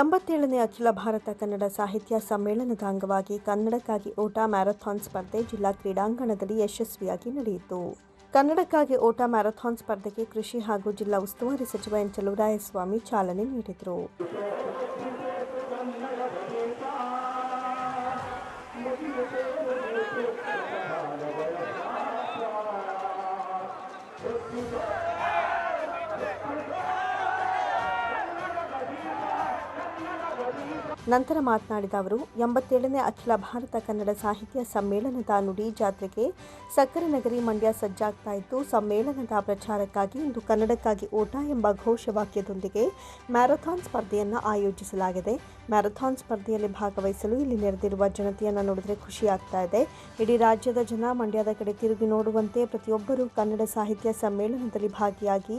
ಎಂಬತ್ತೇಳನೇ ಅಖಿಲ ಭಾರತ ಕನ್ನಡ ಸಾಹಿತ್ಯ ಸಮ್ಮೇಳನದ ಅಂಗವಾಗಿ ಕನ್ನಡಕ್ಕಾಗಿ ಓಟ ಮ್ಯಾರಥಾನ್ ಸ್ಪರ್ಧೆ ಜಿಲ್ಲಾ ಕ್ರೀಡಾಂಗಣದಲ್ಲಿ ಯಶಸ್ವಿಯಾಗಿ ನಡೆಯಿತು. ಕನ್ನಡಕ್ಕಾಗಿ ಓಟ ಮ್ಯಾರಥಾನ್ ಸ್ಪರ್ಧೆಗೆ ಕೃಷಿ ಹಾಗೂ ಜಿಲ್ಲಾ ಉಸ್ತುವಾರಿ ಸಚಿವ ಎನ್ ಚಲುವರಾಯಸ್ವಾಮಿ ಚಾಲನೆ ನೀಡಿದರು. ನಂತರ ಮಾತನಾಡಿದ ಅವರು, ಎಂಬತ್ತೇಳನೇ ಅಖಿಲ ಭಾರತ ಕನ್ನಡ ಸಾಹಿತ್ಯ ಸಮ್ಮೇಳನದ ನುಡಿ ಜಾತ್ರೆಗೆ ಸಕ್ಕರೆ ನಗರಿ ಮಂಡ್ಯ ಸಜ್ಜಾಗ್ತಾ ಇದ್ದು, ಸಮ್ಮೇಳನದ ಪ್ರಚಾರಕ್ಕಾಗಿ ಇಂದು ಕನ್ನಡಕ್ಕಾಗಿ ಓಟ ಎಂಬ ಘೋಷವಾಕ್ಯದೊಂದಿಗೆ ಮ್ಯಾರಥಾನ್ ಸ್ಪರ್ಧೆಯನ್ನು ಆಯೋಜಿಸಲಾಗಿದೆ. ಮ್ಯಾರಥಾನ್ ಸ್ಪರ್ಧೆಯಲ್ಲಿ ಭಾಗವಹಿಸಲು ಇಲ್ಲಿ ನೆರೆದಿರುವ ಜನತೆಯನ್ನು ನೋಡಿದರೆ ಖುಷಿಯಾಗ್ತಾ ಇದೆ. ಇಡೀ ರಾಜ್ಯದ ಜನ ಮಂಡ್ಯದ ಕಡೆ ತಿರುಗಿ ನೋಡುವಂತೆ ಪ್ರತಿಯೊಬ್ಬರೂ ಕನ್ನಡ ಸಾಹಿತ್ಯ ಸಮ್ಮೇಳನದಲ್ಲಿ ಭಾಗಿಯಾಗಿ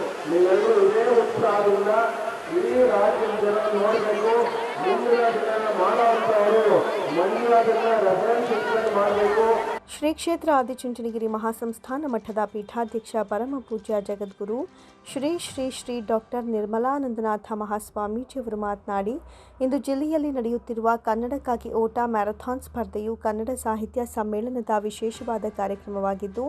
ನೀವೆಲ್ಲರೂ ಇದೇ ಉತ್ಸಾಹದಿಂದ ಇಡೀ ರಾಜ್ಯದ ಜನ ನೋಡಬೇಕು ಮುಂದಿನ ದಿನ ಮಾಡುವಂಥವರು. ಶ್ರೀ ಕ್ಷೇತ್ರ ಆದಿಚುಂಚನಗಿರಿ ಮಹಾಸಂಸ್ಥಾನ ಮಠದ ಪೀಠಾಧ್ಯಕ್ಷ ಪರಮ ಪೂಜ್ಯ ಜಗದ್ಗುರು ಶ್ರೀ ಶ್ರೀ ಶ್ರೀ ಡಾಕ್ಟರ್ ನಿರ್ಮಲಾನಂದನಾಥ ಮಹಾಸ್ವಾಮೀಜಿಯವರು ಮಾತನಾಡಿ, ಇಂದು ಜಿಲ್ಲೆಯಲ್ಲಿ ನಡೆಯುತ್ತಿರುವ ಕನ್ನಡಕ್ಕಾಗಿ ಓಟ ಮ್ಯಾರಥಾನ್ ಸ್ಪರ್ಧೆಯು ಕನ್ನಡ ಸಾಹಿತ್ಯ ಸಮ್ಮೇಳನದ ವಿಶೇಷವಾದ ಕಾರ್ಯಕ್ರಮವಾಗಿದ್ದು,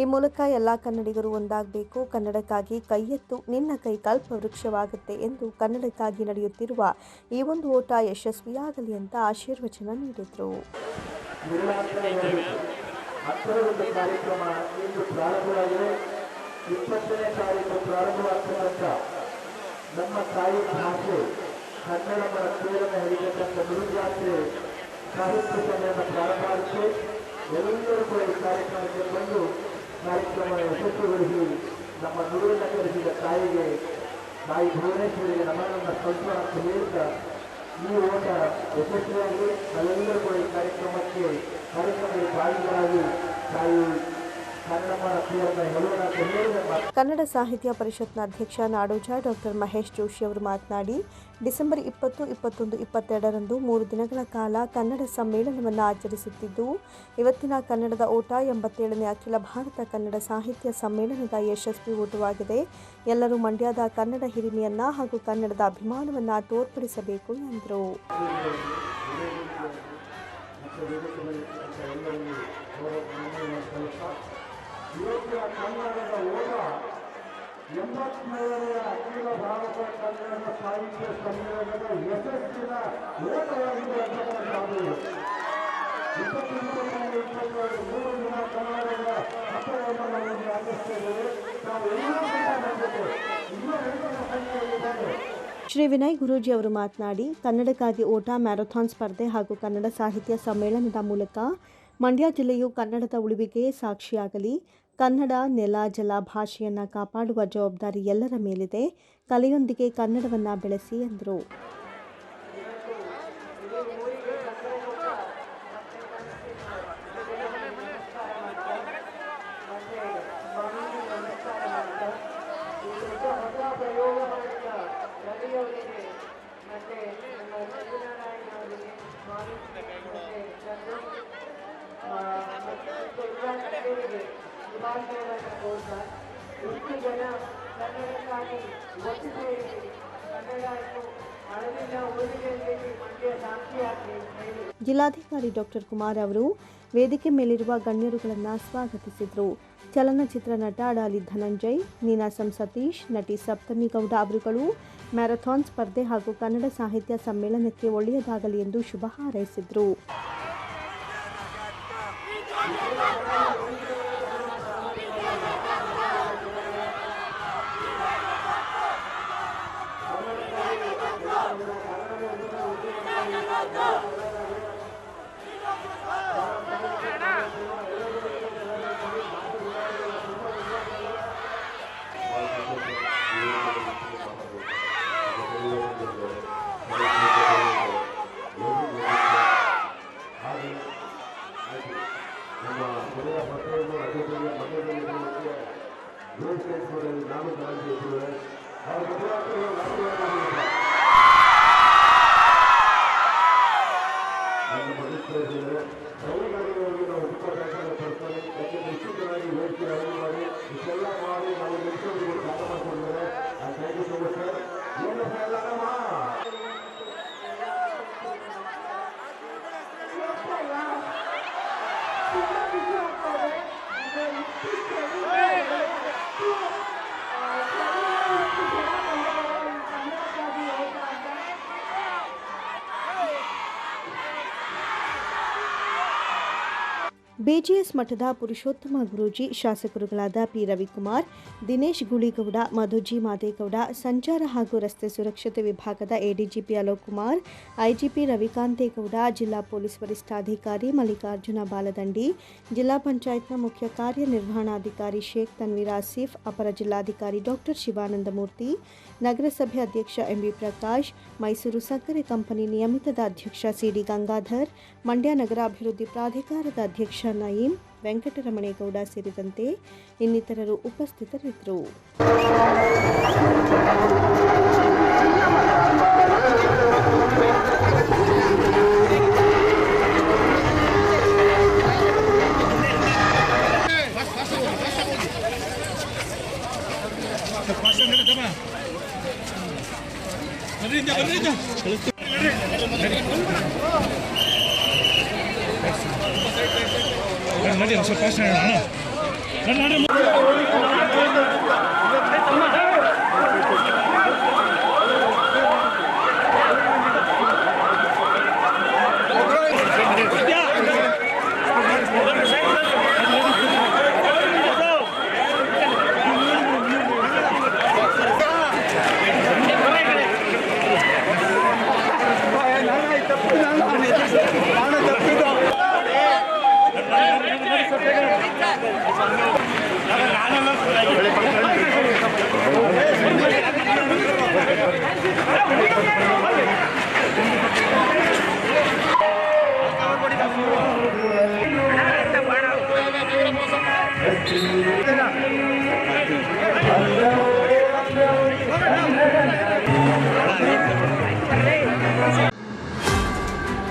ಈ ಮೂಲಕ ಎಲ್ಲ ಕನ್ನಡಿಗರು ಒಂದಾಗಬೇಕು. ಕನ್ನಡಕ್ಕಾಗಿ ಕೈಯೆತ್ತು ನಿನ್ನ ಕೈ ವೃಕ್ಷವಾಗುತ್ತೆ ಎಂದು ಕನ್ನಡಕ್ಕಾಗಿ ನಡೆಯುತ್ತಿರುವ ಈ ಒಂದು ಓಟ ಯಶಸ್ವಿಯಾಗಲಿ ಅಂತ ಆಶೀರ್ವಚನ ನೀಡಿದರು. ಕಾರ್ಯಕ್ರಮ ಇಂದು ಪ್ರಾರಂಭವಾಗಿದೆ. ಇಪ್ಪತ್ತನೇ ತಾರೀಕು ಪ್ರಾರಂಭವಾಗ್ತಕ್ಕಂಥ ನಮ್ಮ ತಾಯಿ ಭಾಷೆ ಕನ್ನಡ ಪ್ರೇರಣೆ ಹಿಡಿತಕ್ಕಂಥ ಗುರುಜಾತ್ರೆ ಸಾಹಿತ್ಯ ಸಮ್ಮೇಳನ ಪ್ರಾರಂಭ ಆಗುತ್ತೆ. ಎಲ್ಲರೂ ಕೂಡ ಈ ಕಾರ್ಯಕ್ರಮಕ್ಕೆ ಬಂದು ಕಾರ್ಯಕ್ರಮ ಯಶಸ್ವಿಗೊಳಿಸಿ ನಮ್ಮ ಗುರುವಿನ ಕಲಿಸಿದ ತಾಯಿಗೆ, ತಾಯಿ ಭುವನೇಶ್ವರಿಗೆ ನಮ್ಮನ್ನ ಸ್ವಲ್ಪ ಅಂತ ಹೇಳ್ತಾ ಈ ಓಟ ಯಶಸ್ವಿಯಾಗಿ ನಾವೆಲ್ಲರೂ ಕೂಡ ಕಾರ್ಯಕ್ರಮಕ್ಕೆ ಕಾರ್ಯಕ್ರಮದಲ್ಲಿ ಭಾಗಿಗಳಾಗಿ ತಾಯಿ ಕನ್ನಡ ಸಾಹಿತ್ಯ ಪರಿಷತ್ನ ಅಧ್ಯಕ್ಷ ನಾಡೋಜ ಡಾಕ್ಟರ್ ಮಹೇಶ್ ಜೋಶಿ ಅವರು ಮಾತನಾಡಿ, ಡಿಸೆಂಬರ್ ಇಪ್ಪತ್ತು, ಇಪ್ಪತ್ತೊಂದು, ಇಪ್ಪತ್ತೆರಡರಂದು ಮೂರು ದಿನಗಳ ಕಾಲ ಕನ್ನಡ ಸಮ್ಮೇಳನವನ್ನು ಆಚರಿಸುತ್ತಿದ್ದು, ಇವತ್ತಿನ ಕನ್ನಡದ ಓಟ ಎಂಬತ್ತೇಳನೇ ಅಖಿಲ ಭಾರತ ಕನ್ನಡ ಸಾಹಿತ್ಯ ಸಮ್ಮೇಳನದ ಯಶಸ್ವಿ ಓಟವಾಗಿದೆ. ಎಲ್ಲರೂ ಮಂಡ್ಯದ ಕನ್ನಡ ಹಿರಿಮೆಯನ್ನ ಹಾಗೂ ಕನ್ನಡದ ಅಭಿಮಾನವನ್ನು ತೋರ್ಪಡಿಸಬೇಕು ಎಂದರು. ಇವತ್ತಿನ ಕನ್ನಡದ ಓಟ ಎಂಬತ್ಮೂರನೆಯ ಅಖಿಲ ಭಾರತ ಕನ್ನಡ ಸಾಹಿತ್ಯ ಸಮ್ಮೇಳನದ ಯಶಸ್ಸಿನ ಓಟವಾಗಿದೆ ಅಂತಕ್ಕಂಥದ್ದು ಇಪ್ಪತ್ತೆಂಟರಿಂದ ಇಪ್ಪತ್ತೆರಡು ಮೂರು ದಿನ ಕನ್ನಡದ ಹಬ್ಬವನ್ನು ನಾವು ಆಚರಿಸ್ತೇವೆ ನಾವು ಎಲ್ಲರೂ ಇನ್ನೂ ಹೆಚ್ಚಿನ ಸಂಖ್ಯೆಯಲ್ಲಿ ಶ್ರೀ ವಿನಯ್ ಗುರೂಜಿ ಅವರು ಮಾತನಾಡಿ, ಕನ್ನಡಕ್ಕಾಗಿ ಓಟ, ಮ್ಯಾರಥಾನ್ ಸ್ಪರ್ಧೆ ಹಾಗೂ ಕನ್ನಡ ಸಾಹಿತ್ಯ ಸಮ್ಮೇಳನದ ಮೂಲಕ ಮಂಡ್ಯ ಜಿಲ್ಲೆಯು ಕನ್ನಡದ ಉಳಿವಿಗೆ ಸಾಕ್ಷಿಯಾಗಲಿ. ಕನ್ನಡ ನೆಲ ಜಲ ಭಾಷೆಯನ್ನು ಕಾಪಾಡುವ ಜವಾಬ್ದಾರಿ ಎಲ್ಲರ ಮೇಲಿದೆ. ಕಲೆಯೊಂದಿಗೆ ಕನ್ನಡವನ್ನು ಬೆಳೆಸಿ ಎಂದರು. ಕನ್ನಡಕ್ಕಾಗಿ ಒಟ್ಟು ಸೇರಿ ಕನ್ನಡ ಮಂಡ್ಯ ಜಿಲ್ಲಾಧಿಕಾರಿ ಡಾಕ್ಟರ್ ಕುಮಾರ್ ಅವರು ವೇದಿಕೆ ಮೇಲಿರುವ ಗಣ್ಯರುಗಳನ್ನು ಸ್ವಾಗತಿಸಿದರು. ಚಲನಚಿತ್ರ ನಟ ಅಡಾಲಿ ಧನಂಜಯ್ ನೀನಾಸಂ ಸತೀಶ್, ನಟಿ ಸಪ್ತಮಿ ಗೌಡ ಅವರುಗಳು ಮ್ಯಾರಥಾನ್ ಸ್ಪರ್ಧೆ ಹಾಗೂ ಕನ್ನಡ ಸಾಹಿತ್ಯ ಸಮ್ಮೇಳನಕ್ಕೆ ಒಳ್ಳೆಯದಾಗಲಿ ಎಂದು ಶುಭ ಹಾರೈಸಿದರು. Thank you. ಬಿಜಿಎಸ್ ಮಠದ ಪುರುಷೋತ್ತಮ ಗುರೂಜಿ ಶಾಸಕರುಗಳಾದ ಪಿ. ರವಿಕುಮಾರ್, ದಿನೇಶ್ ಗುಳಿಗೌಡ, ಮಧುಜಿ ಮಾದೇಗೌಡ, ಸಂಚಾರ ಹಾಗೂ ರಸ್ತೆ ಸುರಕ್ಷತೆ ವಿಭಾಗದ ಎಡಿಜಿಪಿ ಅಲೋಕ್ ಕುಮಾರ್, ಐಜಿಪಿ ರವಿಕಾಂತೇಗೌಡ, ಜಿಲ್ಲಾ ಪೊಲೀಸ್ ವರಿಷ್ಠಾಧಿಕಾರಿ ಮಲ್ಲಿಕಾರ್ಜುನ ಬಾಲದಂಡಿ, ಜಿಲ್ಲಾ ಪಂಚಾಯತ್ನ ಮುಖ್ಯ ಕಾರ್ಯನಿರ್ವಹಣಾಧಿಕಾರಿ ಶೇಖ್ ತನ್ವೀರ್ ಆಸಿಫ್, ಅಪರ ಜಿಲ್ಲಾಧಿಕಾರಿ ಡಾಕ್ಟರ್ ಶಿವಾನಂದಮೂರ್ತಿ, ನಗರಸಭೆ ಅಧ್ಯಕ್ಷ ಎಂಬಿ ಪ್ರಕಾಶ್, ಮೈಸೂರು ಸಕ್ಕರೆ ಕಂಪನಿ ನಿಯಮಿತದ ಅಧ್ಯಕ್ಷ ಸಿಡಿ ಗಂಗಾಧರ್, ಮಂಡ್ಯ ನಗರಾಭಿವೃದ್ಧಿ ಪ್ರಾಧಿಕಾರದ ಅಧ್ಯಕ್ಷ ನಯೀಂ ವೆಂಕಟರಮಣೇಗೌಡ ಸೇರಿದಂತೆ ಇನ್ನಿತರರು ಉಪಸ್ಥಿತರಿದ್ದರು. ನಡಿ ಒಂದು ಸ್ವಲ್ಪ ಅಣ್ಣ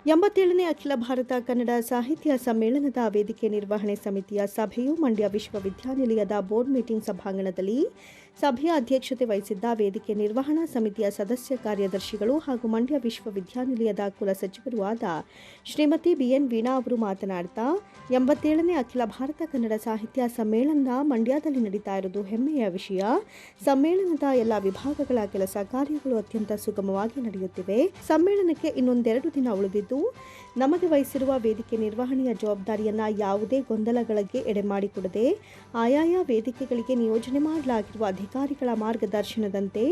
ಎಂಬತ್ತೇಳನೇ ಅಖಿಲ ಭಾರತ ಕನ್ನಡ ಸಾಹಿತ್ಯ ಸಮ್ಮೇಳನದ ವೇದಿಕೆ ನಿರ್ವಹಣೆ ಸಮಿತಿಯ ಸಭೆಯು ಮಂಡ್ಯ ವಿಶ್ವವಿದ್ಯಾನಿಲಯದ ಬೋರ್ಡ್ ಮೀಟಿಂಗ್ ಸಭಾಂಗಣದಲ್ಲಿ ಸಭೆಯ ಅಧ್ಯಕ್ಷತೆ ವಹಿಸಿದ್ದ ವೇದಿಕೆ ನಿರ್ವಹಣಾ ಸಮಿತಿಯ ಸದಸ್ಯ ಕಾರ್ಯದರ್ಶಿಗಳು ಹಾಗೂ ಮಂಡ್ಯ ವಿಶ್ವವಿದ್ಯಾನಿಲಯದ ಕುಲಸಚಿವರೂ ಆದ ಶ್ರೀಮತಿ ಬಿಎನ್ ವೀಣಾ ಅವರು ಮಾತನಾಡ್ತಾ, ಎಂಬತ್ತೇಳನೇ ಅಖಿಲ ಭಾರತ ಕನ್ನಡ ಸಾಹಿತ್ಯ ಸಮ್ಮೇಳನ ಮಂಡ್ಯದಲ್ಲಿ ನಡೀತಾ ಇರುವುದು ಹೆಮ್ಮೆಯ ವಿಷಯ. ಸಮ್ಮೇಳನದ ಎಲ್ಲ ವಿಭಾಗಗಳ ಕೆಲಸ ಕಾರ್ಯಗಳು ಅತ್ಯಂತ ಸುಗಮವಾಗಿ ನಡೆಯುತ್ತಿವೆ. ಸಮ್ಮೇಳನಕ್ಕೆ ಇನ್ನೊಂದೆರಡು ದಿನ ಉಳಿದಿದ್ದು, ನಮಗೆ ವಹಿಸಿರುವ ವೇದಿಕೆ ನಿರ್ವಹಣೆಯ ಜವಾಬ್ದಾರಿಯನ್ನ ಯಾವುದೇ ಗೊಂದಲಗಳಿಗೆ ಎಡೆಮಾಡಿಕೊಡದೆ, ಆಯಾಯ ವೇದಿಕೆಗಳಿಗೆ ನಿಯೋಜನೆ ಮಾಡಲಾಗಿರುವ ಅಧಿಕಾರಿಗಳ ಮಾರ್ಗದರ್ಶನದಂತೆ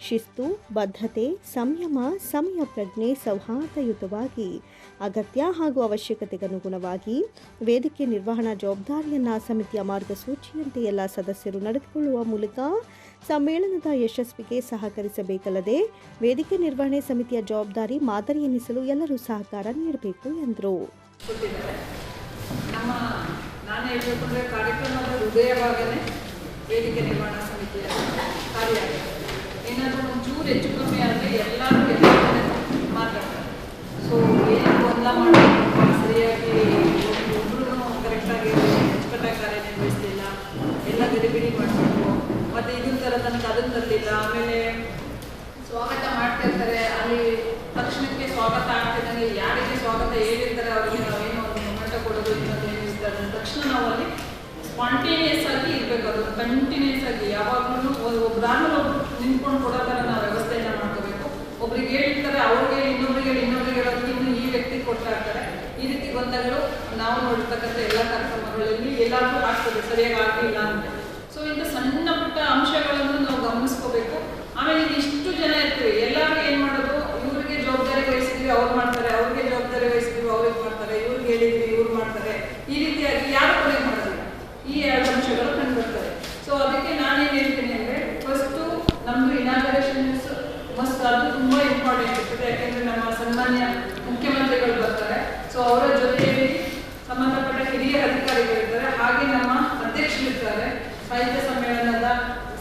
ಶಿಸ್ತು, ಬದ್ಧತೆ, ಸಂಯಮ, ಸಮಯ ಪ್ರಜ್ಞೆ, ಸೌಹಾರ್ದಯುತವಾಗಿ, ಅಗತ್ಯ ಹಾಗೂ ಅವಶ್ಯಕತೆಗನುಗುಣವಾಗಿ ವೇದಿಕೆ ನಿರ್ವಹಣಾ ಜವಾಬ್ದಾರಿಯನ್ನ ಸಮಿತಿಯ ಮಾರ್ಗಸೂಚಿಯಂತೆ ಎಲ್ಲ ಸದಸ್ಯರು ನಡೆದುಕೊಳ್ಳುವ ಮೂಲಕ ಸಮ್ಮೇಳನದ ಯಶಸ್ವಿಗೆ ಸಹಕರಿಸಬೇಕಲ್ಲದೆ ವೇದಿಕೆ ನಿರ್ವಹಣೆ ಸಮಿತಿಯ ಜವಾಬ್ದಾರಿ ಮಾದರಿ ಎನಿಸಲು ಎಲ್ಲರೂ ಸಹಕಾರ ನೀಡಬೇಕು ಎಂದರು. ವೇದಿಕೆ ಸಮಿತಿಯ ಕಾರ್ಯ ಏನಾದರೂ ಒಂಚೂರು ಹೆಚ್ಚು ಕಮ್ಮಿ ಆದರೆ ಎಲ್ಲರೂ ಎಲ್ಲ ಮಾತಾಡ್ತಾರೆ ಸೊ ಏನು ಗೊಂದಲ ಮಾಡಬೇಕು ಸರಿಯಾಗಿ ಒಬ್ಬರು ಕರೆಕ್ಟಾಗಿ ಅಚ್ಚುಕಟ್ಟಾಗಿ ಕಾರ್ಯನಿರ್ವಹಿಸಲಿಲ್ಲ ಎಲ್ಲ ಗಡಿಬಿಡಿ ಮಾಡಬೇಕು ಮತ್ತು ಇದನ್ನ ಥರ ನನಗೆ ಅದನ್ನು ತರಲಿಲ್ಲ ಆಮೇಲೆ ಸ್ವಾಗತ ಮಾಡ್ತಿರ್ತಾರೆ ಅಲ್ಲಿ ತಕ್ಷಣಕ್ಕೆ ಸ್ವಾಗತ ಆಗ್ತಿದ್ದಂಗೆ ಯಾರಿಗೆ ಸ್ವಾಗತ ಹೇಳಿರ್ತಾರೆ, ಅವರಿಗೆ ನಾವೇನು ಮೊಮೆಂಟ ಕೊಡೋದು ಏನಿರ್ತಾರೆ ಅಂದ ತಕ್ಷಣ ನಾವು ಅಲ್ಲಿ ಸ್ಪಾಂಟೇನಿಯಸ್ ಆಗಿ ಇರಬೇಕು ಅದು ಕಂಟಿನ್ಯೂಸ್ ಆಗಿ ಯಾವಾಗಲೂ ಒಬ್ಬರಾದ್ಮೇಲೆ ಒಬ್ರು ನಿಂತ್ಕೊಂಡು ಕೊಡೋ ಥರ ನಾವು ವ್ಯವಸ್ಥೆಯನ್ನು ಮಾಡ್ಕೋಬೇಕು. ಒಬ್ರಿಗೆ ಹೇಳಿರ್ತಾರೆ, ಅವ್ರಿಗೆ ಇನ್ನೊಬ್ರಿಗೆ ಇನ್ನೊಬ್ರಿಗೆ ಹೇಳೋದಕ್ಕೆ ಇನ್ನು ಈ ವ್ಯಕ್ತಿ ಕೊಡ್ತಾ ಇರ್ತಾರೆ. ಈ ರೀತಿ ಗೊಂದಲಗಳು ನಾವು ನೋಡಿರ್ತಕ್ಕಂಥ ಎಲ್ಲ ಕಾರ್ಯಕ್ರಮಗಳಲ್ಲಿ ಎಲ್ಲಾದ್ರೂ ಆಗ್ತದೆ, ಸರಿಯಾಗಿ ಆಗಲಿಲ್ಲ ಅಂತ. ಸೊ ಇಂಥ ಸಣ್ಣ ಪುಟ್ಟ ಅಂಶಗಳನ್ನು ನಾವು ಗಮನಿಸ್ಕೋಬೇಕು. ಆಮೇಲೆ ಇಷ್ಟು ಜನ ಇರ್ತೀವಿ. ಎಲ್ಲರೂ ಏನು ಮಾಡೋದು? ಇವರಿಗೆ ಜವಾಬ್ದಾರಿ ವಹಿಸಿದ್ವಿ ಅವ್ರು ಮಾಡ್ತಾರೆ. ಅವ್ರಿಗೆ ಜವಾಬ್ದಾರಿ ವಹಿಸಿದ್ವಿ ಅವ್ರಿಗೆ ಮಾಡ್ತಾರೆ. ಇವ್ರಿಗೆ ಹೇಳಿದ್ವಿ ಇವ್ರು ಮಾಡ್ತಾರೆ. ಈ ರೀತಿಯಾಗಿ ಯಾರು ಕೊನೆಗೆ ಮಾಡೋದಿಲ್ಲ ಈ ಎರಡು ಅಂಶಗಳು ಕಂಡುಬರ್ತವೆ. ಸೊ ಅದಕ್ಕೆ ನಾನೇನು ಹೇಳ್ತೀನಿ ಅಂದರೆ ಫಸ್ಟು ನಮ್ಮದು ಇನಾಗರೇಷನ್ಸ್ ಮಸ್ಟ್ ಅದು ತುಂಬ ಇಂಪಾರ್ಟೆಂಟ್ ಇರ್ತದೆ. ಯಾಕೆಂದರೆ ನಮ್ಮ ಸನ್ಮಾನ್ಯ ಮುಖ್ಯಮಂತ್ರಿಗಳು ಬರ್ತಾರೆ. ಸೊ ಅವರ ಜೊತೆಯಲ್ಲಿ ಸಂಬಂಧಪಟ್ಟ ಅಧ್ಯಕ್ಷರಿರ್ತಾರೆ ಸಾಹಿತ್ಯ ಸಮ್ಮೇಳನದ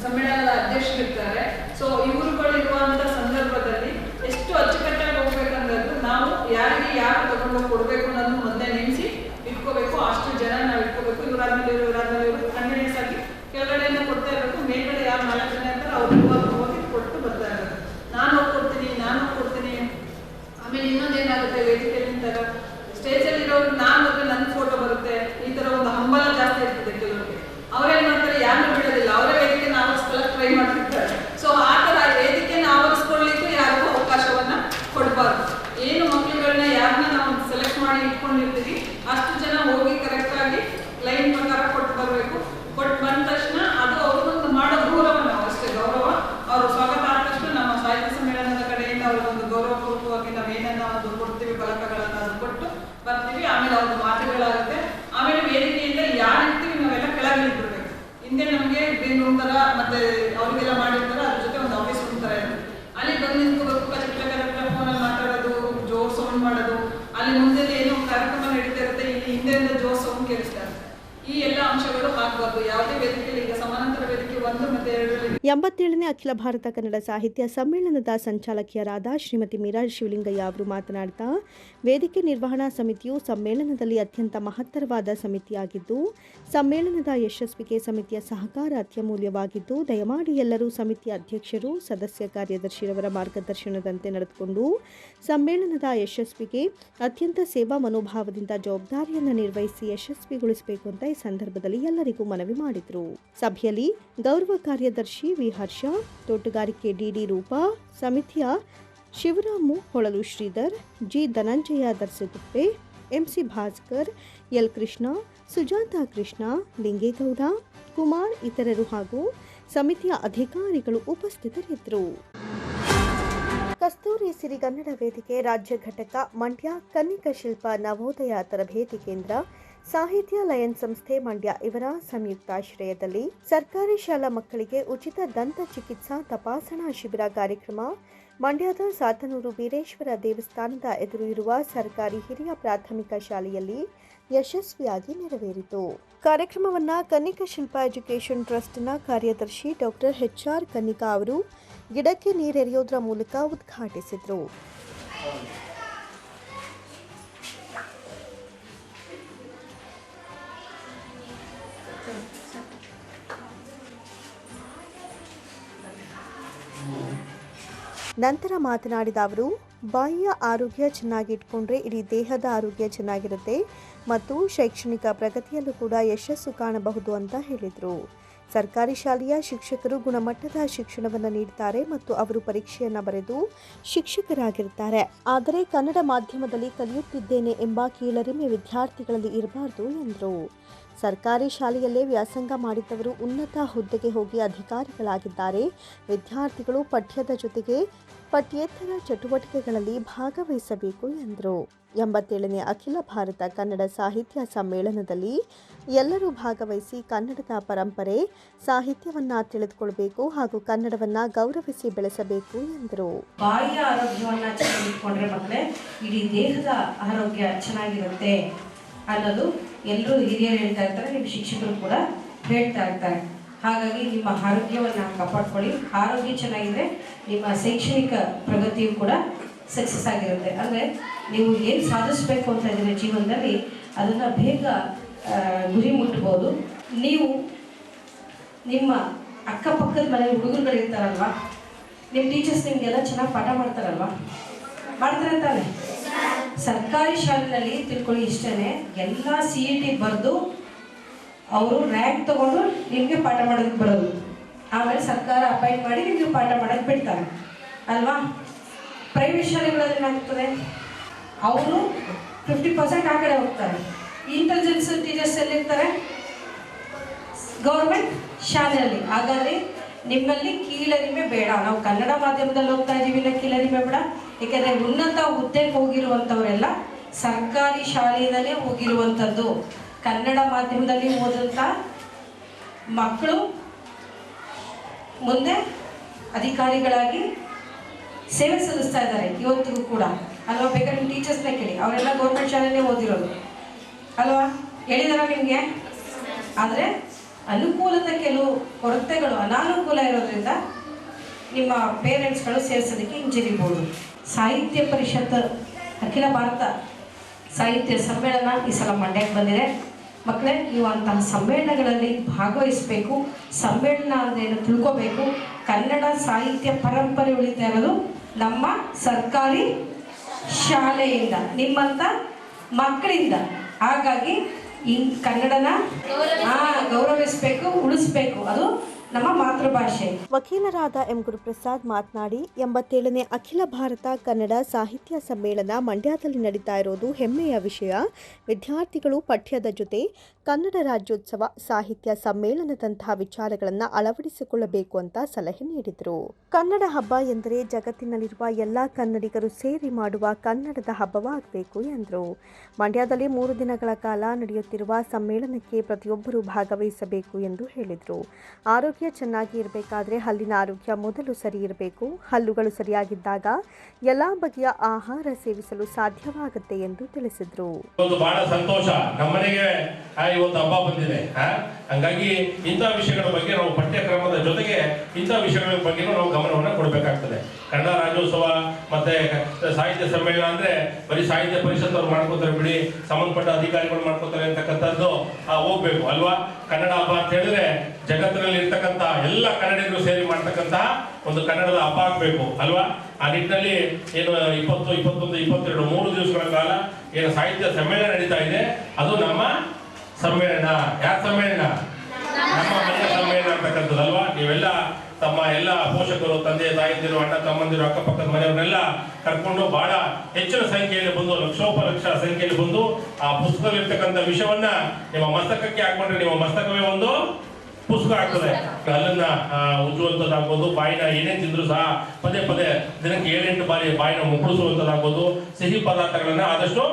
ಸಮ್ಮೇಳನದ ಅಧ್ಯಕ್ಷರಿರ್ತಾರೆ ಸೊ ಇವರುಗಳಿರುವಂಥ ಸಂದರ್ಭದಲ್ಲಿ ಎಷ್ಟು ಅಚ್ಚುಕಟ್ಟಾಗಿ ಹೋಗ್ಬೇಕಂದ್ರೆ ನಾವು ಯಾರಿಗೆ ಯಾರು ತಗೊಂಡು ಕೊಡಬೇಕು ಅನ್ನೋದು ಮೊದಲೇ ನೆನೆಸಿ ಇಟ್ಕೋಬೇಕು ಅಷ್ಟು ಜನ ನಾವು ಇಟ್ಕೋಬೇಕು ಇವರಾದ್ಮೇಲೆ ಇವರು ಇವರಾದ್ಮೇಲೆ ಇವರು ಕಂಟಿನ್ಯೂಸ್ ಆಗಿ ಕೆಳಗಡೆಯಿಂದ ಕೊಡ್ತಾ ಇರಬೇಕು ಮೇಲ್ಗಡೆ ಯಾರು ನಾಲ್ಕು ಜನ ಇರ್ತಾರೆ ಅವ್ರಿಗೆ ಹೋಗಿ ಕೊಟ್ಟು ಬರ್ತಾ ಇರಬೇಕು ನಾನು ಹೋಗಿ ಕೊಡ್ತೀನಿ ನಾನು ಹೋಗಿ ಕೊಡ್ತೀನಿ ಆಮೇಲೆ ಇನ್ನೊಂದೇನಾಗುತ್ತೆ ವೇದಿಕೆಯಲ್ಲಿ ನಿಂತಾಗ ಸ್ಟೇಜಲ್ಲಿ ಇರೋರು ನಾನು ಹೋದ್ರೆ ನನ್ನ ಫೋಟೋ ಬರುತ್ತೆ ಈ ತರ ಒಂದು ಹಂಬಲ ಜಾಸ್ತಿ ಇರ್ತದೆ ಕೆಲವರಿಗೆ ಅವ್ರೇನ್ ಮಾಡ್ತಾರೆ ಯಾರನ್ನೂ ಬಿಡೋದಿಲ್ಲ ಅವರೇ ವೇದಿಕೆನ ಆವರಿಸ್ಕೊಳ್ಳೋಕೆ ಟ್ರೈ ಮಾಡ್ತಿರ್ತಾರೆ ಸೊ ಆ ತರ ವೇದಿಕೆನ ಆವರಿಸ್ಕೊಳ್ಳಿಕ್ಕೂ ಯಾರಿಗೂ ಅವಕಾಶವನ್ನ ಕೊಡಬಾರ್ದು ಏನು ಮಕ್ಕಳುಗಳನ್ನ ಯಾರನ್ನ ನಾವು ಸೆಲೆಕ್ಟ್ ಮಾಡಿ ಇಟ್ಕೊಂಡಿರ್ತೀವಿ ಅಷ್ಟು ಜನ ಹೋಗಿ ಕರೆಕ್ಟ್ ಆಗಿ ಲೈನ್ ಪ್ರಕಾರ ಕೊಟ್ಟು ಬರಬೇಕು ಕೊಟ್ಟು ಬಂದ ತಕ್ಷಣ ಅದು ಅವ್ರಿಗೊಂದು ಮಾಡೋ ಗೌರವ ನಾವು ಅಷ್ಟೇ ಗೌರವ ಅವರು ಸ್ವಾಗತ ಆದ ತಕ್ಷಣ ನಮ್ಮ ಸಾಹಿತ್ಯ ಸಮ್ಮೇಳನದ ಕಡೆಯಿಂದ ಅವ್ರಿಗೊಂದು ಗೌರವಪೂರ್ವಕವಾಗಿ ನಾವು ಏನನ್ನ ಒಂದು ಕೊಡ್ತೀವಿ ಫಲಕಗಳನ್ನ ಅದು ಕೊಟ್ಟು ಬರ್ತೀವಿ ಆಮೇಲೆ ಅವ್ರದ್ದು ಮಾತುಗಳಾಗುತ್ತೆ ಆಮೇಲೆ ವೇದಿಕೆಯಿಂದ ಯಾರು ಇರ್ತೀವಿ ನಾವೆಲ್ಲ ಕೆಳಗೆ ಇಟ್ಬಿಡ್ಬೇಕು ಹಿಂದೆ ನಮಗೆ ಗ್ರೀನ್ ರೂಮ್ ತರ ಮತ್ತೆ ಅವ್ರಿಗೆಲ್ಲ ಮಾಡಿರ್ತಾರೆ ಅದ್ರ ಜೊತೆ ಒಂದು ಆಫೀಸ್ ರೂಮ್ ತರ ಇರುತ್ತೆ ಅಲ್ಲಿ ಬಂದು ನಿಂತ್ಕೋಬೇಕು ಕಚಕಲ ಕಚಕಲ ಫೋನಲ್ಲಿ ಮಾತಾಡೋದು ಜೋರ್ ಸೌಂಡ್ ಮಾಡೋದು ಅಲ್ಲಿ ಮುಂದೆ ಏನೋ ಕಾರ್ಯಕ್ರಮ ನಡೀತಾ ಇರುತ್ತೆ ಇಲ್ಲಿ ಹಿಂದೆಯಿಂದ ಜೋರ್ ಸೌಂಡ್ ಕೇಳಿಸ್ತಾ ಇರುತ್ತೆ ಈ ಎಲ್ಲ ಅಂಶಗಳು ಯಾವುದೇ ವೇದಿಕೆಯಲ್ಲಿ ಈಗ ಸಮಾನಾಂತರ ವೇದಿಕೆ ಒಂದು ಮತ್ತೆ ಎಂಬತ್ತೇಳನೇ ಅಖಿಲ ಭಾರತ ಕನ್ನಡ ಸಾಹಿತ್ಯ ಸಮ್ಮೇಳನದ ಸಂಚಾಲಕಿಯರಾದ ಶ್ರೀಮತಿ ಮೀರಾ ಶಿವಲಿಂಗಯ್ಯ ಅವರು ಮಾತನಾಡ್ತಾ, ವೇದಿಕೆ ನಿರ್ವಹಣಾ ಸಮಿತಿಯು ಸಮ್ಮೇಳನದಲ್ಲಿ ಅತ್ಯಂತ ಮಹತ್ತರವಾದ ಸಮಿತಿಯಾಗಿದ್ದು, ಸಮ್ಮೇಳನದ ಯಶಸ್ವಿಗೆ ಸಮಿತಿಯ ಸಹಕಾರ ಅತ್ಯಮೂಲ್ಯವಾಗಿದ್ದು, ದಯಮಾಡಿ ಎಲ್ಲರೂ ಸಮಿತಿಯ ಅಧ್ಯಕ್ಷರು, ಸದಸ್ಯ ಕಾರ್ಯದರ್ಶಿಯವರ ಮಾರ್ಗದರ್ಶನದಂತೆ ನಡೆದುಕೊಂಡು, ಸಮ್ಮೇಳನದ ಯಶಸ್ವಿಗೆ ಅತ್ಯಂತ ಸೇವಾ ಮನೋಭಾವದಿಂದ ಜವಾಬ್ದಾರಿಯನ್ನು ನಿರ್ವಹಿಸಿ ಯಶಸ್ವಿಗೊಳಿಸಬೇಕು ಅಂತ ಸಂದರ್ಭದಲ್ಲಿ ಎಲ್ಲರಿಗೂ ಮನವಿ ಮಾಡಿದ್ರು. ಸಭೆಯಲ್ಲಿ ಗೌರವ ಕಾರ್ಯದರ್ಶಿ ವಿ. ಹರ್ಷ, ತೋಟಗಾರಿಕೆ ಡಿಡಿ ರೂಪಾ, ಸಮಿತಿಯ Shivaramu Holalu Sridhar, G. Dhananjaya Darsaguppe MC Bhaskar, L. Krishna, Sujatha Krishna, Lingegowda, Kumar ಇತರರು ಹಾಗೂ ಸಮಿತಿಯ ಅಧಿಕಾರಿಗಳು ಉಪಸ್ಥಿತರಿದ್ದರು. ಕಸ್ತೂರಿ ಸಿರಿಗನ್ನಡ ವೇದಿಕೆ ರಾಜ್ಯ ಘಟಕ ಮಂಡ್ಯ ಕನ್ನಿಕ ಶಿಲ್ಪ ನವೋದಯ ತರಬೇತಿ ಕೇಂದ್ರ ಸಾಹಿತ್ಯ ಲಯನ್ ಸಂಸ್ಥೆ ಮಂಡ್ಯ ಇವರ ಸಂಯುಕ್ತಾಶ್ರಯದಲ್ಲಿ ಸರ್ಕಾರಿ ಶಾಲಾ ಮಕ್ಕಳಿಗೆ ಉಚಿತ ದಂತ ಚಿಕಿತ್ಸಾ ತಪಾಸಣಾ ಶಿಬಿರ ಕಾರ್ಯಕ್ರಮ. ಮಂಡ್ಯದ ಸಾತನೂರು ವೀರೇಶ್ವರ ದೇವಸ್ಥಾನದ ಎದುರು ಇರುವ ಸರ್ಕಾರಿ ಹಿರಿಯ ಪ್ರಾಥಮಿಕ ಶಾಲೆಯಲ್ಲಿ ಯಶಸ್ವಿಯಾಗಿ ನೆರವೇರಿತು. ಕಾರ್ಯಕ್ರಮವನ್ನ ಕನ್ನಿಕ ಶಿಲ್ಪ ಎಜುಕೇಷನ್ ಟ್ರಸ್ಟ್ನ ಕಾರ್ಯದರ್ಶಿ ಡಾಕ್ಟರ್ ಎಚ್ ಆರ್ ಕನ್ನಿಕಾ ಅವರು ಗಿಡಕ್ಕೆ ನೀರೆರೆಯೋದ್ರ ಮೂಲಕ ಉದ್ಘಾಟಿಸಿದರು. ನಂತರ ಮಾತನಾಡಿದ ಅವರು ಬಾಯಿಯ ಆರೋಗ್ಯ ಚೆನ್ನಾಗಿ ಇಟ್ಕೊಂಡ್ರೆ ಇಡೀ ದೇಹದ ಆರೋಗ್ಯ ಚೆನ್ನಾಗಿರುತ್ತೆ ಮತ್ತು ಶೈಕ್ಷಣಿಕ ಪ್ರಗತಿಯಲ್ಲೂ ಕೂಡ ಯಶಸ್ಸು ಕಾಣಬಹುದು ಅಂತ ಹೇಳಿದರು. ಸರ್ಕಾರಿ ಶಾಲೆಯ ಶಿಕ್ಷಕರು ಗುಣಮಟ್ಟದ ಶಿಕ್ಷಣವನ್ನು ನೀಡುತ್ತಾರೆ ಮತ್ತು ಅವರು ಪರೀಕ್ಷೆಯನ್ನು ಬರೆದು ಶಿಕ್ಷಕರಾಗಿರುತ್ತಾರೆ ಆದರೆ ಕನ್ನಡ ಮಾಧ್ಯಮದಲ್ಲಿ ಕಲಿಯುತ್ತಿದ್ದೇನೆ ಎಂಬ ಕೀಳರಿಮೆ ವಿದ್ಯಾರ್ಥಿಗಳಲ್ಲಿ ಇರಬಾರದು ಎಂದರು. ಸರ್ಕಾರಿ ಶಾಲೆಯಲ್ಲೇ ವ್ಯಾಸಂಗ ಮಾಡಿದವರು ಉನ್ನತ ಹುದ್ದೆಗೆ ಹೋಗಿ ಅಧಿಕಾರಿಗಳಾಗಿದ್ದಾರೆ. ವಿದ್ಯಾರ್ಥಿಗಳು ಪಠ್ಯದ ಜೊತೆಗೆ ಪಠ್ಯೇತರ ಚಟುವಟಿಕೆಗಳಲ್ಲಿ ಭಾಗವಹಿಸಬೇಕು ಎಂದರು. ಎಂಬತ್ತೇಳನೇ ಅಖಿಲ ಭಾರತ ಕನ್ನಡ ಸಾಹಿತ್ಯ ಸಮ್ಮೇಳನದಲ್ಲಿ ಎಲ್ಲರೂ ಭಾಗವಹಿಸಿ ಕನ್ನಡದ ಪರಂಪರೆ, ಸಾಹಿತ್ಯವನ್ನು ತಿಳಿದುಕೊಳ್ಬೇಕು ಹಾಗೂ ಕನ್ನಡವನ್ನ ಗೌರವಿಸಿ ಬೆಳೆಸಬೇಕು ಎಂದರು. ಬಾಯಿಯ ಆರೋಗ್ಯವನ್ನ ಚೆನ್ನಾಗಿ ಇಟ್ಕೊಂಡ್ರೆ ಮಕ್ಕಳೇ ಇಡೀ ದೇಹದ ಆರೋಗ್ಯ ಚೆನ್ನಾಗಿರುತ್ತೆ. ಅನ್ನೋದು ಎಲ್ಲರೂ ಹಿರಿಯರು ಹೇಳ್ತಾ ಇರ್ತಾರೆ, ನಿಮ್ಮ ಶಿಕ್ಷಕರು ಕೂಡ ಹೇಳ್ತಾ ಇರ್ತಾರೆ. ಹಾಗಾಗಿ ನಿಮ್ಮ ಆರೋಗ್ಯವನ್ನು ಕಾಪಾಡ್ಕೊಳ್ಳಿ. ಆರೋಗ್ಯ ಚೆನ್ನಾಗಿದ್ರೆ ನಿಮ್ಮ ಶೈಕ್ಷಣಿಕ ಪ್ರಗತಿಯು ಕೂಡ ಸಕ್ಸಸ್ ಆಗಿರುತ್ತೆ. ಅಂದರೆ ನೀವು ಏನು ಸಾಧಿಸ್ಬೇಕು ಅಂತ ಇದ್ದೀರಿ ಜೀವನದಲ್ಲಿ, ಅದನ್ನು ಬೇಗ ಗುರಿ ಮುಟ್ಬೋದು. ನೀವು ನಿಮ್ಮ ಅಕ್ಕಪಕ್ಕದ ಮನೆ ಹುಡುಗರುಗಳು ಇರ್ತಾರಲ್ವಾ? ನಿಮ್ಮ ಟೀಚರ್ಸ್ ನಿಮಗೆಲ್ಲ ಚೆನ್ನಾಗಿ ಪಾಠ ಮಾಡ್ತಾರಲ್ವಾ? ಮಾಡ್ತಾರೆ ತಾನೆ ಸರ್ಕಾರಿ ಶಾಲೆಯಲ್ಲಿ ತಿಳ್ಕೊಳ್ಳಿ ಇಷ್ಟೇ ಎಲ್ಲ ಸಿ ಇ ಟಿ ಬರೆದು ಅವರು ರ್ಯಾಂಕ್ ತಗೊಂಡು ನಿಮಗೆ ಪಾಠ ಮಾಡೋದಕ್ಕೆ ಬರೋದು. ಆಮೇಲೆ ಸರ್ಕಾರ ಅಪಾಯಿಂಟ್ ಮಾಡಿ ನಿಮಗೆ ಪಾಠ ಮಾಡೋಕ್ಕೆ ಬಿಡ್ತಾರೆ. ಅಲ್ವಾ? ಪ್ರೈವೇಟ್ ಶಾಲೆಗಳಲ್ಲಿ ಏನಾಗ್ತದೆ? ಅವರು ಫಿಫ್ಟಿ ಪರ್ಸೆಂಟ್ ಆ ಕಡೆ ಹೋಗ್ತಾರೆ. Intelligence teachers ಎಲ್ಲಿರ್ತಾರೆ? ಗೌರ್ಮೆಂಟ್ ಶಾಲೆಯಲ್ಲಿ. ಹಾಗಾದರೆ ನಿಮ್ಮಲ್ಲಿ ಕೀಳರಿಮೆ ಬೇಡ. ನಾವು ಕನ್ನಡ ಮಾಧ್ಯಮದಲ್ಲಿ ಹೋಗ್ತಾ ಇದ್ದೀವಿ ಇಲ್ಲ ಕೀಳರಿಮೆ ಬೇಡ. ಯಾಕಂದ್ರೆ ಉನ್ನತ ಹುದ್ದೆಗೆ ಹೋಗಿರುವಂಥವರೆಲ್ಲ ಸರ್ಕಾರಿ ಶಾಲೆಯಿಂದಲೇ ಹೋಗಿರುವಂಥದ್ದು. ಕನ್ನಡ ಮಾಧ್ಯಮದಲ್ಲಿ ಓದಂಥ ಮಕ್ಕಳು ಮುಂದೆ ಅಧಿಕಾರಿಗಳಾಗಿ ಸೇವೆ ಸಲ್ಲಿಸ್ತಾ ಇದ್ದಾರೆ, ಇವತ್ತಿಗೂ ಕೂಡ. ಅಲ್ವಾ ಬೇಕಾದ್ರೆ ನಿಮ್ಮ ಟೀಚರ್ಸ್ನ ಕೇಳಿ. ಅವರೆಲ್ಲ ಗೌರ್ಮೆಂಟ್ ಶಾಲೆಯಲ್ಲೇ ಓದಿರೋದು ಅಲ್ವಾ? ಹೇಳಿದಾರ ನಿಮಗೆ? ಆದರೆ ಅನುಕೂಲದ ಕೆಲವು ಕೊರತೆಗಳು, ಅನಾನುಕೂಲ ಇರೋದ್ರಿಂದ ನಿಮ್ಮ ಪೇರೆಂಟ್ಸ್ಗಳು ಸೇರಿಸೋದಕ್ಕೆ ಹಿಂಜರಿಬೋದು ಸಾಹಿತ್ಯ ಪರಿಷತ್ ಅಖಿಲ ಭಾರತ ಸಾಹಿತ್ಯ ಸಮ್ಮೇಳನ ಈ ಸಲ ಮಂಡ್ಯಕ್ಕೆ ಬಂದಿದೆ. ಮಕ್ಕಳೇ ನೀವು ಅಂತಹ ಸಮ್ಮೇಳನಗಳಲ್ಲಿ ಭಾಗವಹಿಸಬೇಕು. ಸಮ್ಮೇಳನ ಅಂದೇನು ತಿಳ್ಕೋಬೇಕು. ಕನ್ನಡ ಸಾಹಿತ್ಯ ಪರಂಪರೆ ಉಳಿತಾ ಇರೋದು ನಮ್ಮ ಸರ್ಕಾರಿ ಶಾಲೆಯಿಂದ ನಿಮ್ಮಂಥ ಮಕ್ಕಳಿಂದ. ಹಾಗಾಗಿ ಈ ಕನ್ನಡನ ಗೌರವಿಸಬೇಕು, ಉಳಿಸ್ಬೇಕು. ಅದು ನಮ್ಮ ಮಾತೃಭಾಷೆ. ವಕೀಲರಾದ ಎಂ ಗುರುಪ್ರಸಾದ್ ಮಾತನಾಡಿ, ಎಂಬತ್ತೇಳನೇ ಅಖಿಲ ಭಾರತ ಕನ್ನಡ ಸಾಹಿತ್ಯ ಸಮ್ಮೇಳನ ಮಂಡ್ಯದಲ್ಲಿ ನಡೀತಾ ಇರೋದು ಹೆಮ್ಮೆಯ ವಿಷಯ. ವಿದ್ಯಾರ್ಥಿಗಳು ಪಠ್ಯದ ಜೊತೆ ಕನ್ನಡ ರಾಜ್ಯೋತ್ಸವ ಸಾಹಿತ್ಯ ಸಮ್ಮೇಳನದಂತಹ ವಿಚಾರಗಳನ್ನು ಅಳವಡಿಸಿಕೊಳ್ಳಬೇಕು ಅಂತ ಸಲಹೆ ನೀಡಿದರು. ಕನ್ನಡ ಹಬ್ಬ ಎಂದರೆ ಜಗತ್ತಿನಲ್ಲಿರುವ ಎಲ್ಲ ಕನ್ನಡಿಗರು ಸೇರಿ ಮಾಡುವ ಕನ್ನಡದ ಹಬ್ಬವಾಗಬೇಕು ಎಂದರು. ಮಂಡ್ಯದಲ್ಲಿ ಮೂರು ದಿನಗಳ ಕಾಲ ನಡೆಯುತ್ತಿರುವ ಸಮ್ಮೇಳನಕ್ಕೆ ಪ್ರತಿಯೊಬ್ಬರೂ ಭಾಗವಹಿಸಬೇಕು ಎಂದು ಹೇಳಿದರು. ಆರೋಗ್ಯ ಚೆನ್ನಾಗಿ ಇರಬೇಕಾದ್ರೆ ಹಲ್ಲಿನ ಆರೋಗ್ಯ ಮೊದಲು ಸರಿ ಇರಬೇಕು. ಹಲ್ಲುಗಳು ಸರಿಯಾಗಿದ್ದಾಗ ಎಲ್ಲ ಬಗೆಯ ಆಹಾರ ಸೇವಿಸಲು ಸಾಧ್ಯವಾಗುತ್ತೆ ಎಂದು ತಿಳಿಸಿದರು. ಇವತ್ತು ಹಬ್ಬ ಬಂದಿದೆ ಹಂಗಾಗಿ ಇಂಥ ವಿಷಯಗಳ ಬಗ್ಗೆ ನಾವು ಪಠ್ಯಕ್ರಮದ ಜೊತೆಗೆ ಇಂಥ ವಿಷಯಗಳ ಬಗ್ಗೆ ನಾವು ಗಮನವನ್ನು ಕೊಡಬೇಕಾಗ್ತದೆ. ಕನ್ನಡ ರಾಜ್ಯೋತ್ಸವ ಮತ್ತೆ ಸಾಹಿತ್ಯ ಸಮ್ಮೇಳನ ಅಂದ್ರೆ ಬರೀ ಸಾಹಿತ್ಯ ಪರಿಷತ್ ಅವ್ರು ಮಾಡ್ಕೋತಾರೆ ಬಿಡಿ, ಸಂಬಂಧಪಟ್ಟ ಅಧಿಕಾರಿಗಳು ಮಾಡ್ಕೋತಾರೆ ಅಂತಕ್ಕಂಥದ್ದು ಹೋಗ್ಬೇಕು, ಅಲ್ವಾ? ಕನ್ನಡ ಹಬ್ಬ ಅಂತ ಹೇಳಿದ್ರೆ ಜಗತ್ತಿನಲ್ಲಿ ಇರ್ತಕ್ಕಂಥ ಎಲ್ಲ ಕನ್ನಡಿಗರು ಸೇರಿ ಮಾಡ್ತಕ್ಕಂತಹ ಒಂದು ಕನ್ನಡದ ಹಬ್ಬ ಆಗ್ಬೇಕು, ಅಲ್ವಾ? ಆ ನಿಟ್ಟಿನಲ್ಲಿ ಏನು ಇಪ್ಪತ್ತು, ಇಪ್ಪತ್ತೊಂದು, ಇಪ್ಪತ್ತೆರಡು, ಮೂರು ದಿವಸಗಳ ಕಾಲ ಏನು ಸಾಹಿತ್ಯ ಸಮ್ಮೇಳನ ನಡೀತಾ ಇದೆ, ಅದು ನಮ್ಮ ಸಮ್ಮೇಳನ. ಯಾರ ಸಮ್ಮೇಳನ? ನಮ್ಮ ಮನೆಯ ಸಮ್ಮೇಳನ ಅಂತಕ್ಕಂಥದ್ದು ಅಲ್ವಾ? ನೀವೆಲ್ಲ ತಮ್ಮ ಎಲ್ಲ ಪೋಷಕರು ತಂದೆ ತಾಯಂದಿರು ಅಣ್ಣ ತಮ್ಮಂದಿರು ಅಕ್ಕಪಕ್ಕದ ಮನೆಯವರನ್ನೆಲ್ಲ ಕರ್ಕೊಂಡು ಬಹಳ ಹೆಚ್ಚಿನ ಸಂಖ್ಯೆಯಲ್ಲಿ ಬಂದು ಲಕ್ಷೋಪಲಕ್ಷ ಸಂಖ್ಯೆಯಲ್ಲಿ ಬಂದು ಆ ಪುಸ್ತಕದಲ್ಲಿರ್ತಕ್ಕಂಥ ವಿಷಯವನ್ನ ನಿಮ್ಮ ಮಸ್ತಕಕ್ಕೆ ಹಾಕೊಂಡ್ರೆ ನಿಮ್ಮ ಮಸ್ತಕವೇ ಒಂದು ಪುಸ್ತಕ ಆಗ್ತದೆ. ಅಲ್ಲನ್ನ ಆ, ಉಜ್ಜುವಂಥದ್ದಾಗ್ಬೋದು ಬಾಯಿನ ಏನೇ ತಿಂದ್ರು ಸಹ ಪದೇ ಪದೇ ದಿನಕ್ಕೆ ಏಳೆಂಟು ಬಾರಿ ಬಾಯಿನ ಮುಕ್ಕಳಿಸುವಂಥದ್ದಾಗ್ಬೋದು ಸಿಹಿ ಪದಾರ್ಥಗಳನ್ನ ಆದಷ್ಟು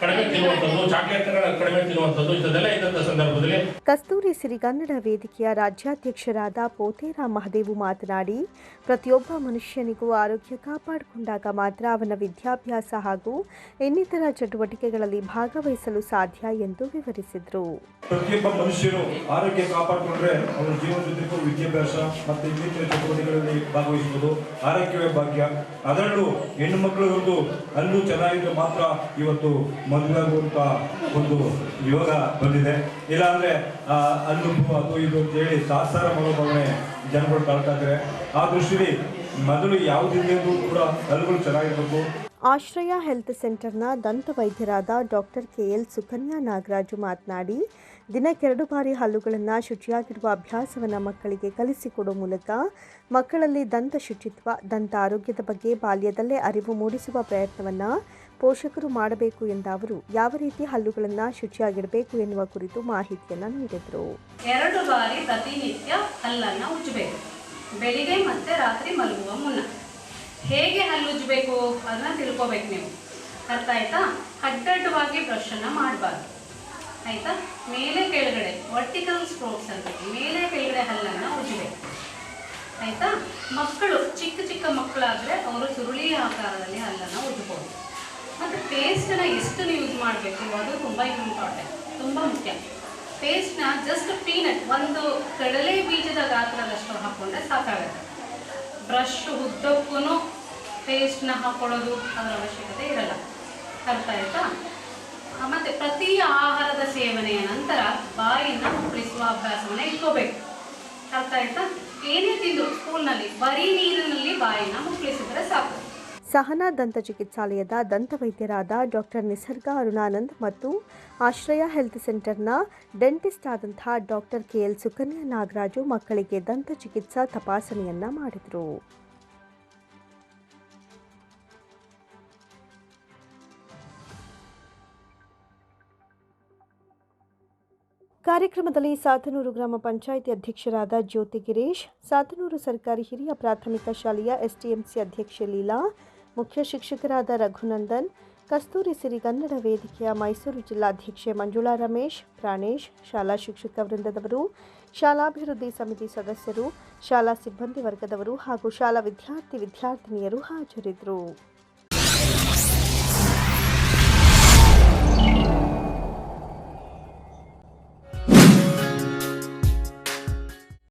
ಕಡಿಮೆ ತಿನ್ನುವಂಥದ್ದು ಚಾಕ್ಲೇಟ್ಗಳನ್ನ ಕಡಿಮೆ ತಿನ್ನುವಂಥದ್ದು ಇಂಥದ್ದೆಲ್ಲ ಇದ್ದಂಥ ಸಂದರ್ಭದಲ್ಲಿ ಕಸ್ತೂರಿ ಸಿರಿಗನ್ನಡ ವೇದಿಕೆಯ ರಾಜ್ಯಾಧ್ಯಕ್ಷರಾದ ಪೋತೇರ ಮಹದೇವು ಮಾತನಾಡಿ ಪ್ರತಿಯೊಬ್ಬ ಮನುಷ್ಯನಿಗೂ ಆರೋಗ್ಯ ಕಾಪಾಡಿಕೊಂಡಾಗ ಮಾತ್ರ ಅವನ ವಿದ್ಯಾಭ್ಯಾಸ ಹಾಗೂ ಇನ್ನಿತರ ಚಟುವಟಿಕೆಗಳಲ್ಲಿ ಭಾಗವಹಿಸಲು ಸಾಧ್ಯ ಎಂದು ವಿವರಿಸಿದರು. ಪ್ರತಿಯೊಬ್ಬ ಮನುಷ್ಯರು ಆರೋಗ್ಯ ಕಾಪಾಡಿಕೊಂಡ್ರೆ ಅವರ ಜೀವನದುದ್ದಕ್ಕೂ ವಿದ್ಯಾಭ್ಯಾಸ ಮತ್ತು ಇನ್ನಿತರ ಚಟುವಟಿಕೆಗಳಲ್ಲಿ ಭಾಗವಹಿಸುವುದು ಆರೋಗ್ಯವೇ ಭಾಗ್ಯ. ಅದರಲ್ಲೂ ಹೆಣ್ಣು ಮಕ್ಕಳು ಹಲ್ಲು ಚೆನ್ನಾಗಿದ್ರೆ ಮಾತ್ರ ಇವತ್ತು ಮದುವೆ ಒಂದು ಯೋಗ ಬಂದಿದೆ. ಇಲ್ಲ ಅಂದ್ರೆ ಅಲ್ಲು ಅದು ಇದು ಅಂತ ಹೇಳಿ ಸಹಸ್ರ ಮನೋಭಾವನೆ ಜನಗಳು ಕಾಡ್ತಾ ಇದ್ದಾರೆ ಆ ದೃಷ್ಟಿಯಲ್ಲಿ ಮೊದಲು ಯಾವುದಿದೆಯೂ ಕೂಡ ಅಲ್ಲಿಗಳು ಚೆನ್ನಾಗಿರ್ಬೇಕು. ಆಶ್ರಯ ಹೆಲ್ತ್ ಸೆಂಟರ್ನ ದಂತ ವೈದ್ಯರಾದ doctor K L Sukanya Nagaraju ಮಾತನಾಡಿ ದಿನಕ್ಕೆರಡು ಬಾರಿ ಹಲ್ಲುಗಳನ್ನು ಶುಚಿಯಾಗಿಡುವ ಅಭ್ಯಾಸವನ್ನು ಮಕ್ಕಳಿಗೆ ಕಲಿಸಿಕೊಡುವ ಮೂಲಕ ಮಕ್ಕಳಲ್ಲಿ ದಂತ ಶುಚಿತ್ವ, ದಂತ ಆರೋಗ್ಯದ ಬಗ್ಗೆ ಬಾಲ್ಯದಲ್ಲೇ ಅರಿವು ಮೂಡಿಸುವ ಪ್ರಯತ್ನವನ್ನು ಪೋಷಕರು ಮಾಡಬೇಕು ಎಂದ ಅವರು, ಯಾವ ರೀತಿ ಹಲ್ಲುಗಳನ್ನು ಶುಚಿಯಾಗಿಡಬೇಕು ಎನ್ನುವ ಕುರಿತು ಮಾಹಿತಿಯನ್ನು ನೀಡಿದರು. ಎರಡು ಬಾರಿ ಪ್ರತಿನಿತ್ಯ ಹಲ್ಲನ್ನು ಉಜ್ಜಬೇಕು. ಬೆಳಿಗ್ಗೆ ಮತ್ತೆ ರಾತ್ರಿ ಮಲಗುವ ಮುನ್ನ. ಹೇಗೆ ಹಲ್ಲು ಉಜ್ಜಬೇಕು ಅದನ್ನ ತಿಳ್ಕೋಬೇಕು ನೀವು. ಅರ್ಥ ಆಯ್ತಾ? ಅಡ್ಡಡ್ಡವಾಗಿ ಬ್ರಷನ್ನು ಮಾಡಬಾರ್ದು. ಆಯ್ತಾ? ಮೇಲೆ ಕೆಳಗಡೆ ವರ್ಟಿಕಲ್ ಸ್ಟ್ರೋಕ್ಸ್ ಅಂತ ಮೇಲೆ ಕೆಳಗಡೆ ಹಲ್ಲನ್ನು ಉಜ್ಜಬೇಕು. ಆಯಿತಾ? ಮಕ್ಕಳು, ಚಿಕ್ಕ ಚಿಕ್ಕ ಮಕ್ಕಳಾದರೆ ಅವರು ಸುರುಳಿ ಆಕಾರದಲ್ಲಿ ಹಲ್ಲನ್ನು ಉಜ್ಬೋದು ಮತ್ತು ಪೇಸ್ಟನ್ನು ಎಷ್ಟು ಯೂಸ್ ಮಾಡಬೇಕು ಅದು ತುಂಬ ಇಂಪಾರ್ಟೆಂಟ್ ತುಂಬ ಮುಖ್ಯ. ಪೇಸ್ಟ್ನ ಜಸ್ಟ್ ಪೀನಟ್ ಒಂದು ಕಡಲೆ ಬೀಜದ ಗಾತ್ರದಷ್ಟು ಹಾಕ್ಕೊಂಡ್ರೆ ಸಾಕಾಗುತ್ತೆ. ಬ್ರಷ್ ಉದ್ದಕ್ಕೂ ಪೇಸ್ಟ್ನ ಹಾಕ್ಕೊಳ್ಳೋದು ಅದರ ಅವಶ್ಯಕತೆ ಇರಲ್ಲ. ಅರ್ಥ ಆಯ್ತಾ? ಮತ್ತೆ ಪ್ರತಿ ಆಹಾರದ ಸೇವನೆಯ ನಂತರ ಬಾಯಿಯನ್ನು ಮುಕ್ಕಳಿಸುವ ಅಭ್ಯಾಸವನ್ನು ಇಟ್ಕೋಬೇಕು. ಅರ್ಥ ಆಯ್ತಾ? ಏನೇ ತಿಂದು ಸ್ಕೂಲ್ನಲ್ಲಿ ಬರೀ ನೀರಿನಲ್ಲಿ ಬಾಯಿನ ಮುಕ್ಕಳಿಸಿದ್ರೆ ಸಾಕು. ಸಹನಾ ದಂತ ಚಿಕಿತ್ಸಾಲಯದ ದಂತ ವೈದ್ಯರಾದ ಡಾಕ್ಟರ್ ನಿಸರ್ಗ ಅರುಣಾನಂದ್ ಮತ್ತು ಆಶ್ರಯ ಹೆಲ್ತ್ ಸೆಂಟರ್ನ ಡೆಂಟಿಸ್ಟ್ ಆದಂತಹ doctor K L Sukanya Nagaraju ಮಕ್ಕಳಿಗೆ ದಂತ ಚಿಕಿತ್ಸಾ ತಪಾಸಣೆಯನ್ನ ಮಾಡಿದರು. ಕಾರ್ಯಕ್ರಮದಲ್ಲಿ ಸಾತನೂರು ಗ್ರಾಮ ಪಂಚಾಯಿತಿ ಅಧ್ಯಕ್ಷರಾದ ಜ್ಯೋತಿ ಗಿರೀಶ್, ಸಾತನೂರು ಸರ್ಕಾರಿ ಹಿರಿಯ ಪ್ರಾಥಮಿಕ ಶಾಲೆಯ ಎಸ್ಟಿಎಂಸಿ ಅಧ್ಯಕ್ಷೆ ಲೀಲಾ, ಮುಖ್ಯ ಶಿಕ್ಷಕರಾದ ರಘುನಂದನ್, ಕಸ್ತೂರಿ ಸಿರಿಗನ್ನಡ ವೇದಿಕೆಯ ಮೈಸೂರು ಜಿಲ್ಲಾಧ್ಯಕ್ಷೆ ಮಂಜುಳಾ ರಮೇಶ್, ಪ್ರಾಣೇಶ್, ಶಾಲಾ ಶಿಕ್ಷಕ ವೃಂದದವರು, ಶಾಲಾಭಿವೃದ್ಧಿ ಸಮಿತಿ ಸದಸ್ಯರು, ಶಾಲಾ ಸಿಬ್ಬಂದಿ ವರ್ಗದವರು ಹಾಗೂ ಶಾಲಾ ವಿದ್ಯಾರ್ಥಿ ವಿದ್ಯಾರ್ಥಿನಿಯರು ಹಾಜರಿದ್ದರು.